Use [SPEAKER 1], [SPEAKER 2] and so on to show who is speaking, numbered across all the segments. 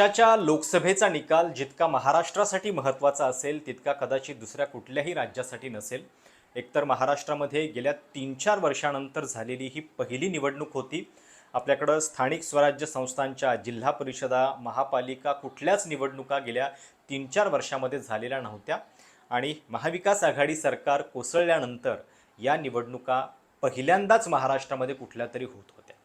[SPEAKER 1] देशाच्या लोकसभेचा निकाल जितका महाराष्ट्रासाठी महत्त्वाचा असेल तितका कदाचित दुसऱ्या कुठल्याही राज्यासाठी नसेल. एकतर महाराष्ट्रामध्ये गेल्या तीन चार वर्षानंतर झालेली ही पहिली निवडणूक होती. आपल्याकडं स्थानिक स्वराज्य संस्थांच्या जिल्हा परिषदा महापालिका कुठल्याच निवडणुका गेल्या तीन चार वर्षामध्ये झालेल्या नव्हत्या. आणि महाविकास आघाडी सरकार कोसळल्यानंतर या निवडणुका पहिल्यांदाच महाराष्ट्रामध्ये कुठल्या तरी होत होत्या.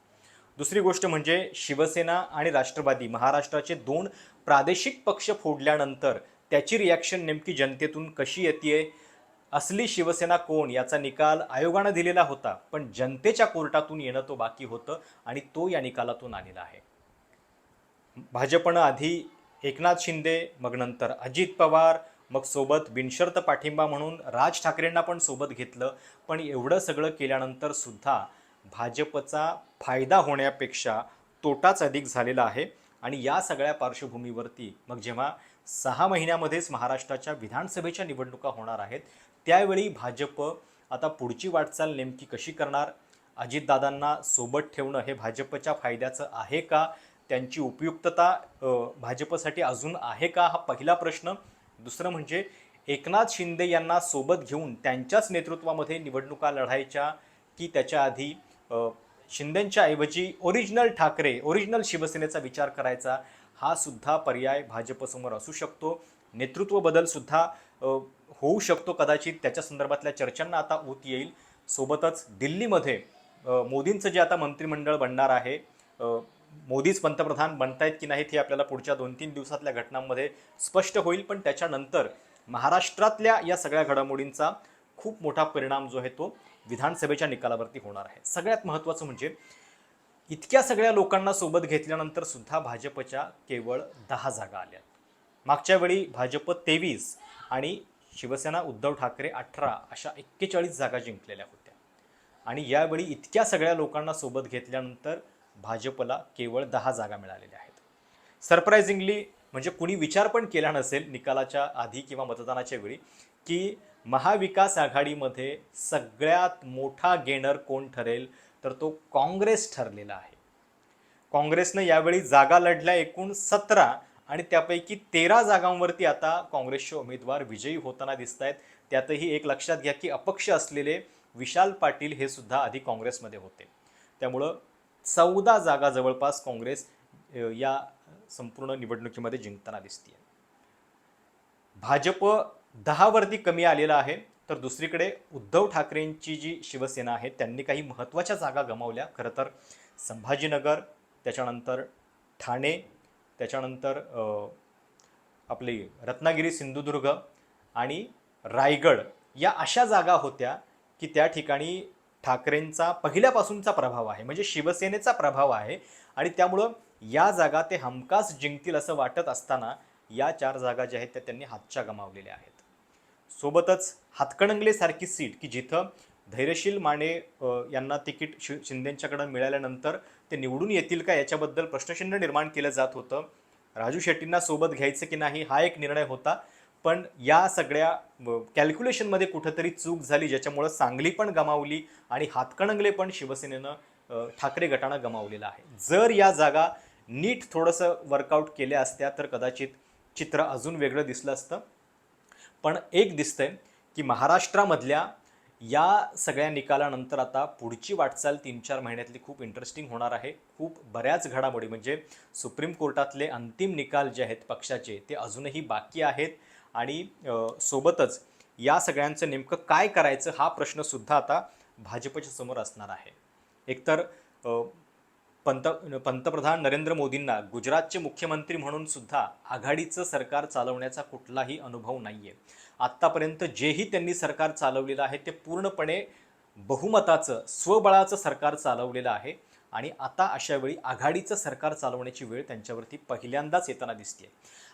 [SPEAKER 1] दुसरी गोष्ट म्हणजे शिवसेना आणि राष्ट्रवादी महाराष्ट्राचे दोन प्रादेशिक पक्ष फोडल्यानंतर त्याची रिॲक्शन नेमकी जनतेतून कशी येते असली शिवसेना कोण याचा निकाल आयोगानं दिलेला होता पण जनतेच्या कोर्टातून येणं तो बाकी होतं आणि तो या निकालातून आलेला आहे. भाजपनं आधी एकनाथ शिंदे मग नंतर अजित पवार मग सोबत बिनशर्त पाठिंबा म्हणून राज ठाकरेंना पण सोबत घेतलं पण एवढं सगळं केल्यानंतर सुद्धा भाजपचा फायदा होण्यापेक्षा तोटाच अधिक झालेला आहे. आणि या सगळ्या पार्श्वभूमीवरती मग जेव्हा सहा महिन्यामध्येच महाराष्ट्राच्या विधानसभेच्या निवडणुका होणार आहेत त्यावेळी भाजप आता पुढची वाटचाल नेमकी कशी करणार? अजितदादांना सोबत ठेवणं हे भाजपच्या फायद्याचं आहे का? त्यांची उपयुक्तता भाजपसाठी अजून आहे का? हा पहिला प्रश्न. दुसरं म्हणजे एकनाथ शिंदे यांना सोबत घेऊन त्यांच्याच नेतृत्वामध्ये निवडणुका लढायच्या की त्याच्या आधी शिंदेंच्या ऐवजी ओरिजिनल ठाकरे ओरिजिनल शिवसेनेचा विचार करायचा हा सुद्धा पर्याय भाजपसमोर असू शकतो. नेतृत्व बदल सुद्धा होऊ शकतो कदाचित. त्याच्या संदर्भातल्या चर्चांना आता ऊत येईल. सोबतच दिल्लीमध्ये मोदींचं जे आता मंत्रिमंडळ बनणार आहे मोदीच पंतप्रधान बनतायत की नाहीत हे आपल्याला पुढच्या दोन तीन दिवसातल्या घटनांमध्ये स्पष्ट होईल. पण त्याच्यानंतर महाराष्ट्रातल्या या सगळ्या घडामोडींचा खूप मोठा परिणाम जो आहे तो विधानसभेच्या निकालावरती होणार आहे. सगळ्यात महत्त्वाचं म्हणजे इतक्या सगळ्या लोकांना सोबत घेतल्यानंतर सुद्धा भाजपच्या केवळ दहा जागा आल्या. मागच्या वेळी भाजप तेवीस आणि शिवसेना उद्धव ठाकरे अठरा अशा एक्केचाळीस जागा जिंकलेल्या होत्या. आणि यावेळी इतक्या सगळ्या लोकांना सोबत घेतल्यानंतर भाजपला केवळ दहा जागा मिळालेल्या आहेत. सरप्रायझिंगली म्हणजे कुणी विचार पण केला नसेल निकालाच्या आधी किंवा मतदानाच्या वेळी की महाविकास आघाडीमध्ये सगळ्यात मोठा गेनर कोण ठरेल तर तो काँग्रेस ठरलेला आहे. काँग्रेसनं यावेळी जागा लढल्या एकूण सतरा आणि त्यापैकी तेरा जागांवरती आता काँग्रेसचे उमेदवार विजयी होताना दिसत आहेत त्यातही एक लक्षात घ्या की अपक्ष असलेले विशाल पाटील हे सुद्धा आधी काँग्रेसमध्ये होते. त्यामुळं चौदा जागा जवळपास काँग्रेस या संपूर्ण निवडणुकीमध्ये जिंकताना दिसते भाजप दहावरती कमी आलेला आहे तर दुसरीकडे उद्धव ठाकरेंची जी शिवसेना आहे त्यांनी काही महत्त्वाच्या जागा गमावल्या. खरं तर संभाजीनगर त्याच्यानंतर ठाणे त्याच्यानंतर आपली रत्नागिरी सिंधुदुर्ग आणि रायगड या अशा जागा होत्या की त्या ठिकाणी ठाकरेंचा पहिल्यापासूनचा प्रभाव आहे म्हणजे शिवसेनेचा प्रभाव आहे आणि त्यामुळं या जागा ते हमखास जिंकतील असं वाटत असताना या चार जागा ज्या आहेत त्या त्यांनी हातच्या गमावलेल्या आहेत. सोबतच हातकणंगलेसारखी सीट की जिथं धैर्यशील माने यांना तिकीट शि शिंदेंच्याकडं मिळाल्यानंतर ते निवडून येतील का याच्याबद्दल प्रश्नचिन्ह निर्माण केलं जात होतं. राजू शेट्टींना सोबत घ्यायचं की नाही हा एक निर्णय होता. पण या सगळ्या कॅल्क्युलेशनमध्ये कुठंतरी चूक झाली ज्याच्यामुळं सांगली पण गमावली आणि हातकणंगले पण शिवसेनेनं ठाकरे गटानं गमावलेला आहे. जर या जागा नीट थोडंसं वर्कआउट केल्या असत्या तर कदाचित चित्र अजून वेगळं दिसलं असतं. पण एक दिसतंय की महाराष्ट्रामधल्या या सगळ्या निकालानंतर आता पुढची वाटचाल तीन चार महिन्यातली खूप इंटरेस्टिंग होणार आहे. खूप बऱ्याच घडामोडी म्हणजे सुप्रीम कोर्टातले अंतिम निकाल जे आहेत पक्षाचे ते अजूनही बाकी आहेत. आणि सोबतच या सगळ्यांचं नेमकं काय करायचं हा प्रश्नसुद्धा आता भाजपच्या समोर असणार आहे. एकतर पंत पंतप्रधान नरेंद्र मोदींना गुजरातचे मुख्यमंत्री म्हणून सुद्धा आघाडीचं सरकार चालवण्याचा कुठलाही अनुभव नाही आहे आत्तापर्यंत जेही त्यांनी सरकार चालवलेलं आहे ते पूर्णपणे बहुमताचं स्वबळाचं सरकार चालवलेलं आहे आणि आता अशा वेळी आघाडीचं सरकार चालवण्याची वेळ त्यांच्यावरती पहिल्यांदाच येताना दिसते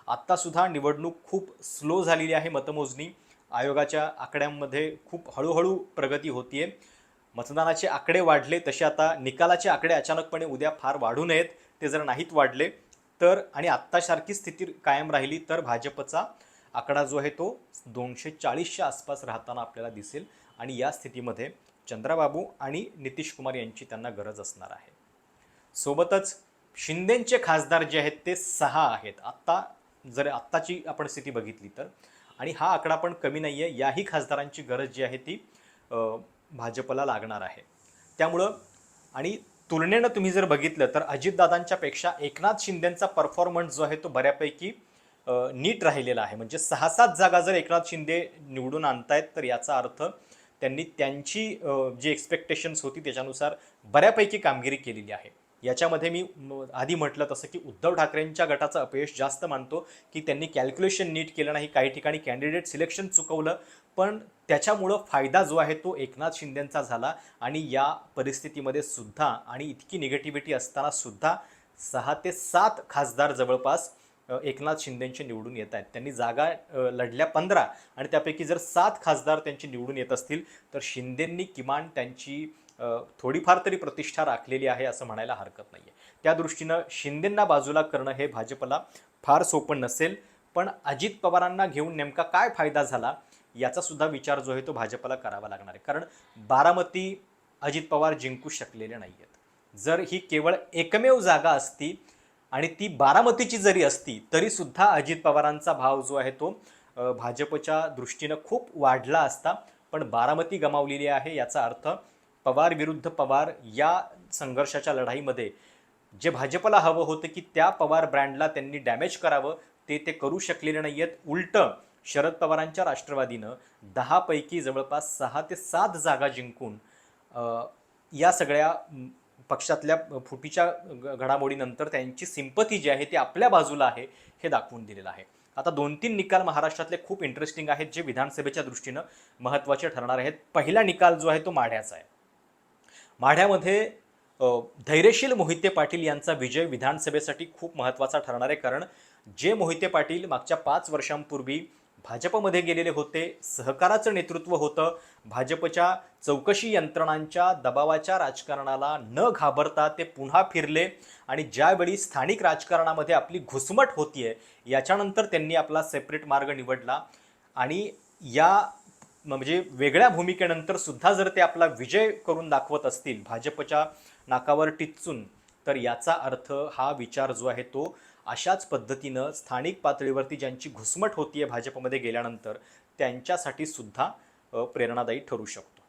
[SPEAKER 1] आत्तासुद्धा निवडणूक खूप स्लो झालेली आहे मतमोजणी आयोगाच्या आकड्यांमध्ये खूप हळूहळू प्रगती होतीये. मतदानाचे आकडे वाढले तसे आता निकालाचे आकडे अचानकपणे उद्या फार वाढू नयेत ते जर नाहीत वाढले तर आणि आत्तासारखी स्थिती कायम राहिली तर भाजपचा आकडा जो आहे तो दोनशे चाळीसच्या आसपास राहताना आपल्याला दिसेल. आणि या स्थितीमध्ये चंद्राबाबू आणि नितीश कुमार यांची त्यांना गरज असणार आहे. सोबतच शिंदेंचे खासदार जे आहेत ते सहा आहेत. आत्ता जर आत्ताची आपण स्थिती बघितली तर. आणि हा आकडा पण कमी नाही आहे याही खासदारांची गरज जी आहे ती भाजपला लागणार आहे. त्यामुळं आणि तुलनेनं तुम्ही जर बघितलं तर अजितदादांच्यापेक्षा एकनाथ शिंदेंचा परफॉर्मन्स जो आहे तो बऱ्यापैकी नीट राहिलेला आहे. म्हणजे सहा सात जागा जर एकनाथ शिंदे निवडून आणतायत तर याचा अर्थ त्यांनी त्यांची जी एक्सपेक्टेशन्स होती त्याच्यानुसार बऱ्यापैकी कामगिरी केलेली आहे. याच्यामध्ये मी आधी म्हटलं तसं की उद्धव ठाकरेंच्या गटाचं अपयश जास्त मानतो की त्यांनी कॅल्क्युलेशन नीट केलं नाही काही ठिकाणी कॅन्डिडेट सिलेक्शन चुकवलं पण त्याच्यामुळं फायदा जो आहे तो एकनाथ शिंदेंचा झाला आणि या परिस्थितीमध्ये सुद्धा आणि इतकी निगेटिव्हिटी असताना सुद्धा सहा ते सात खासदार जवळपास एकनाथ शिंदेंचे निवडून येत आहेत. त्यांनी जागा लढल्या पंधरा आणि त्यापैकी जर सात खासदार त्यांची निवडून येत असतील तर शिंदेंनी किमान त्यांची थोडीफार तरी प्रतिष्ठा राखलेली आहे असं म्हणायला हरकत नाही आहे त्या दृष्टीनं शिंदेंना बाजूला करणं हे भाजपला फार सोपं नसेल पण अजित पवारांना घेऊन नेमका काय फायदा झाला याचा सुद्धा विचार जो आहे तो भाजपला करावा लागणार आहे. कारण बारामती अजित पवार जिंकू शकलेले नाही आहेत जर ही केवळ एकमेव जागा असती आणि ती बारामतीची जरी असती तरीसुद्धा अजित पवारांचा भाव जो आहे तो भाजपच्या दृष्टीनं खूप वाढला असता पण बारामती गमावलेली आहे याचा अर्थ पवार विरुद्ध पवार या संघर्षाच्या लढाईमध्ये जे भाजपला हवं होतं की त्या पवार ब्रँडला त्यांनी डॅमेज करावं ते ते करू शकलेले नाही आहेत उलटं शरद पवारांच्या राष्ट्रवादीनं दहापैकी जवळपास सहा ते सात जागा जिंकून या सगळ्या पक्षातल्या फुटीच्या घडामोडीनंतर त्यांची सिंपती जी आहे ती आपल्या बाजूला आहे हे दाखवून दिलेलं आहे. आता दोन तीन निकाल महाराष्ट्रातले खूप इंटरेस्टिंग आहेत जे विधानसभेच्या दृष्टीनं महत्त्वाचे ठरणार आहेत. पहिला निकाल जो आहे तो माढ्याचा आहे. माढ्यामध्ये धैर्यशील मोहिते पाटील यांचा विजय विधानसभेसाठी खूप महत्त्वाचा ठरणार आहे. कारण जे मोहिते पाटील मागच्या पाच वर्षांपूर्वी भाजपमध्ये गेलेले होते सहकाराचं नेतृत्व होतं भाजपच्या चौकशी यंत्रणांच्या दबावाच्या राजकारणाला न घाबरता ते पुन्हा फिरले आणि ज्यावेळी स्थानिक राजकारणामध्ये आपली घुसमट होतीये याच्यानंतर त्यांनी आपला सेपरेट मार्ग निवडला. आणि या म्हणजे वेगळ्या भूमिकेनंतर सुद्धा जर ते आपला विजय करून दाखवत असतील भाजपच्या नाकावर टिचून तर याचा अर्थ हा विचार जो आहे तो अशाच पद्धतीनं स्थानिक पातळीवरती ज्यांची घुसमट होती आहे भाजपमध्ये गेल्यानंतर त्यांच्यासाठी सुद्धा प्रेरणादायी ठरू शकतो.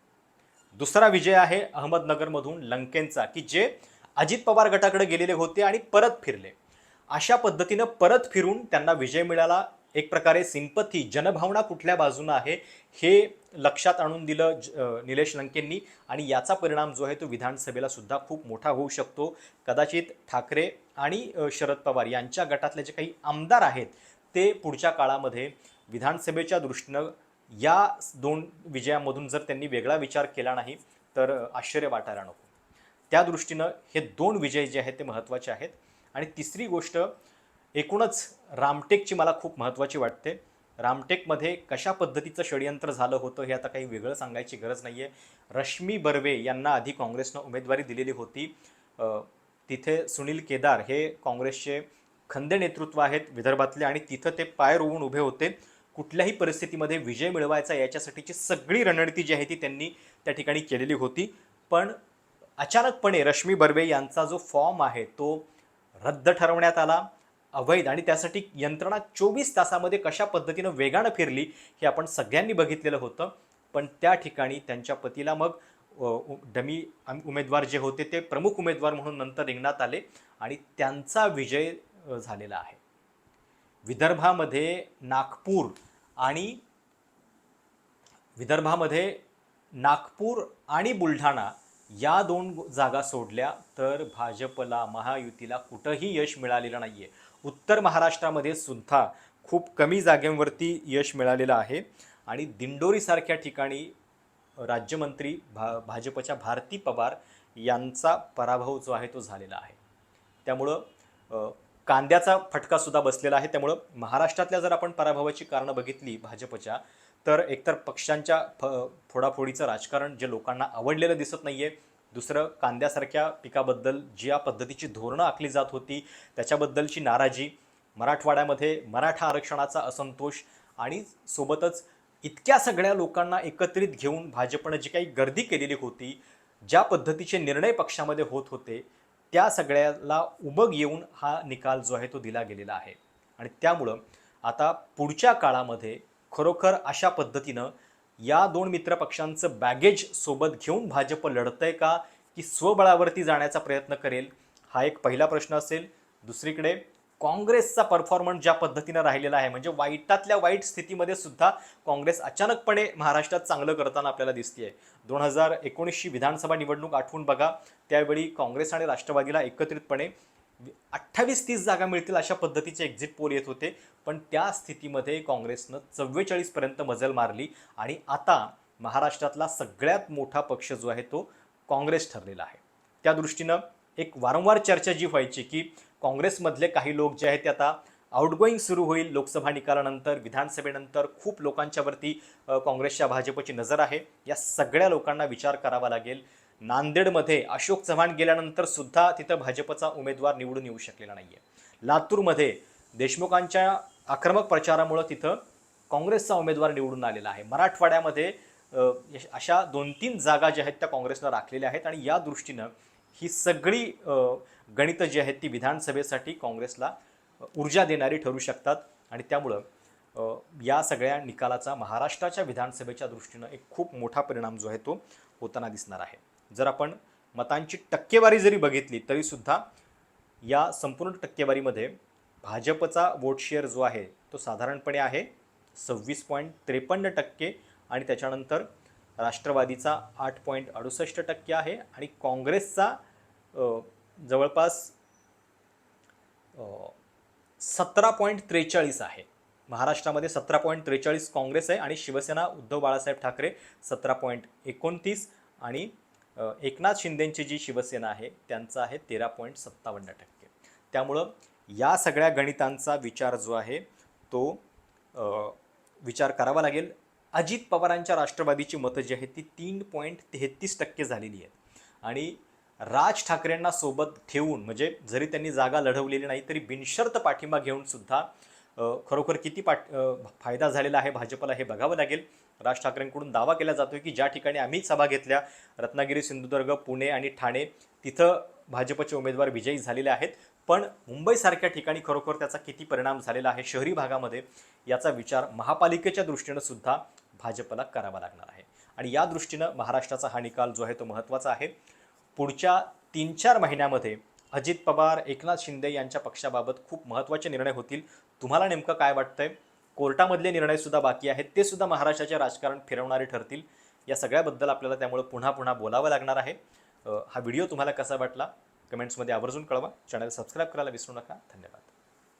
[SPEAKER 1] दुसरा विजय आहे अहमदनगरमधून लंकेंचा की जे अजित पवार गटाकडे गेलेले होते आणि परत फिरले. अशा पद्धतीनं परत फिरून त्यांना विजय मिळाला एक प्रकारे सिंपथी जनभावना कुठल्या बाजूनं आहे हे लक्षात आणून दिलं ज- निलेश लंकेंनी. आणि याचा परिणाम जो आहे तो विधानसभेला सुद्धा खूप मोठा होऊ शकतो. कदाचित ठाकरे आणि शरद पवार यांच्या गटातले जे काही आमदार आहेत ते पुढच्या काळामध्ये विधानसभेच्या दृष्टीनं या दोन विजयामधून जर त्यांनी वेगळा विचार केला नाही तर आश्चर्य वाटायला नको. त्या दृष्टीनं हे दोन विजय जे आहेत ते महत्त्वाचे आहेत. आणि तिसरी गोष्ट एकूणच रामटेकची मला खूप महत्त्वाची वाटते. रामटेकमध्ये कशा पद्धतीचं षडयंत्र झालं होतं हे आता काही वेगळं सांगायची गरज नाही आहे रश्मी बर्वे यांना आधी काँग्रेसनं उमेदवारी दिलेली होती. तिथे सुनील केदार हे काँग्रेसचे खंदे नेतृत्व आहेत विदर्भातले आणि तिथं ते पाय रोवून उभे होते. कुठल्याही परिस्थितीमध्ये विजय मिळवायचा याच्यासाठीची सगळी रणनीती जी आहे ती त्यांनी त्या ठिकाणी केलेली होती. पण अचानकपणे रश्मी बर्वे यांचा जो फॉर्म आहे तो रद्द ठरवण्यात आला. अवैध आणि त्यासाठी यंत्रणा चोवीस तासामध्ये कशा पद्धतीनं वेगानं फिरली हे आपण सगळ्यांनी बघितलेलं होतं. पण त्या ठिकाणी त्यांच्या पतीला मग उ- डमी उमेदवार जे होते ते प्रमुख उमेदवार म्हणून नंतर रिंगणात आले आणि त्यांचा विजय झालेला आहे. विदर्भामध्ये नागपूर आणि विदर्भामध्ये नागपूर आणि बुलढाणा या दोन जागा सोडल्या तर भाजपला महायुतीला कुठंही यश मिळालेलं नाही आहे उत्तर महाराष्ट्रामध्ये सुद्धा खूप कमी जागेवरती यश मिळालेलं आहे. आणि दिंडोरीसारख्या ठिकाणी राज्यमंत्री भा भाजपच्या भारती पवार यांचा पराभव जो आहे तो झालेला आहे. त्यामुळं कांद्याचा फटकासुद्धा बसलेला आहे. त्यामुळं महाराष्ट्रातल्या जर आपण पराभवाची कारणं बघितली भाजपच्या तर एकतर पक्षांच्या फ फोडाफोडीचं राजकारण जे लोकांना आवडलेलं दिसत नाही आहे दुसरं कांद्यासारख्या पिकाबद्दल ज्या पद्धतीची धोरणं आखली जात होती त्याच्याबद्दलची नाराजी मराठवाड्यामध्ये मराठा आरक्षणाचा असंतोष आणि सोबतच इतक्या सगळ्या लोकांना एकत्रित घेऊन भाजपनं जी काही गर्दी केलेली होती ज्या पद्धतीचे निर्णय पक्षामध्ये होत होते त्या सगळ्याला उबग येऊन हा निकाल जो आहे तो दिला गेलेला आहे. आणि त्यामुळं आता पुढच्या काळामध्ये खरोखर अशा पद्धतीनं या दोन मित्रपक्षांचं बॅगेज सोबत घेऊन भाजप लढतंय का की स्वबळावरती जाण्याचा प्रयत्न करेल हा एक पहिला प्रश्न असेल. दुसरीकडे काँग्रेसचा परफॉर्मन्स ज्या पद्धतीनं राहिलेला आहे म्हणजे वाईटातल्या वाईट स्थितीमध्ये सुद्धा काँग्रेस अचानकपणे महाराष्ट्रात चांगलं करताना आपल्याला दिसते आहे दोन हजार एकोणीसची विधानसभा निवडणूक आठवून बघा त्यावेळी काँग्रेस आणि राष्ट्रवादीला एकत्रितपणे अठ्ठावीस तीस जागा मिळतील अशा पद्धतीचे एक्झिट पोल येत होते. पण त्या स्थितीमध्ये काँग्रेसनं चव्वेचाळीसपर्यंत मजल मारली आणि आता महाराष्ट्रातला सगळ्यात मोठा पक्ष जो आहे तो काँग्रेस ठरलेला आहे. त्या दृष्टीनं एक वारंवार चर्चा जी व्हायची की काँग्रेसमधले काही लोक जे आहेत ते आता आउटगोईंग सुरू होईल. लोकसभा निकालानंतर विधानसभेनंतर खूप लोकांच्यावरती काँग्रेसच्या भाजपची नजर आहे. या सगळ्या लोकांना विचार करावा लागेल. नांदेडमध्ये अशोक चव्हाण गेल्यानंतर सुद्धा तिथं भाजपचा उमेदवार निवडून येऊ शकलेला नाही आहे लातूरमध्ये देशमुखांच्या आक्रमक प्रचारामुळं तिथं काँग्रेसचा उमेदवार निवडून आलेला आहे. मराठवाड्यामध्ये अशा दोन तीन जागा ज्या आहेत त्या काँग्रेसनं राखलेल्या आहेत आणि या दृष्टीनं ही सगळी गणितं जी आहेत ती विधानसभेसाठी काँग्रेसला ऊर्जा देणारी ठरू शकतात आणि त्यामुळं या सगळ्या निकालाचा महाराष्ट्राच्या विधानसभेच्या दृष्टीनं एक खूप मोठा परिणाम जो आहे तो होताना दिसणार आहे. जर आपण मतांची टक्केवारी जरी बघितली तरीसुद्धा या संपूर्ण टक्केवारीमध्ये भाजपचा वोट शेअर जो आहे तो साधारणपणे आहे सव्वीस पॉईंट त्रेपन्न टक्के आणि त्याच्यानंतर राष्ट्रवादीचा आठ पॉईंट अडुसष्ट टक्के आहे आणि काँग्रेसचा जवळपास सतरा पॉईंट त्रेचाळीस आहे. महाराष्ट्रामध्ये सतरा पॉईंट त्रेचाळीस काँग्रेस आहे आणि शिवसेना उद्धव बाळासाहेब ठाकरे सतरा पॉईंट एकोणतीस आणि एकनाथ शिंदेंची जी शिवसेना आहे त्यांचं आहे तेरा पॉईंट सत्तावन्न टक्के. त्यामुळं या सगळ्या गणितांचा विचार जो आहे तो विचार करावा लागेल. अजित पवारांच्या राष्ट्रवादीची मतं जी आहेत ती तीन पॉईंट तेहतीस टक्के झालेली आहेत. आणि राज ठाकरेंना सोबत ठेवून म्हणजे जरी त्यांनी जागा लढवलेली नाही तरी बिनशर्त पाठिंबा घेऊन सुद्धा खरोखर किती पाठ फायदा झालेला आहे भाजपला हे बघावं लागेल. राज ठाकरेंकडून दावा केला जातोय की ज्या ठिकाणी आम्ही सभा घेतल्या रत्नागिरी सिंधुदुर्ग पुणे आणि ठाणे तिथं भाजपचे उमेदवार विजयी झालेले आहेत. पण मुंबईसारख्या ठिकाणी खरोखर त्याचा किती परिणाम झालेला आहे शहरी भागामध्ये याचा विचार महापालिकेच्या दृष्टीनं सुद्धा भाजपला करावा लागणार आहे. आणि या दृष्टीनं महाराष्ट्राचा हा निकाल जो आहे तो महत्त्वाचा आहे. पुढच्या तीन चार महिन्यामध्ये अजित पवार एकनाथ शिंदे यांच्या पक्षाबाबत खूप महत्त्वाचे निर्णय होतील. तुम्हाला नेमकं काय वाटतंय? कोर्टामधले निर्णय सुद्धा बाकी आहेत. ते सुद्धा महाराष्ट्राचे राजकारण फिरवणारे ठरतील. या सगळ्याबद्दल आपल्याला त्यामुळे पुन्हा पुन्हा बोलावं लागणार आहे. हा व्हिडिओ तुम्हाला कसा वाटला? कमेंट्समध्ये आवर्जून कळवा. चॅनल सबस्क्राईब करायला विसरू नका. धन्यवाद.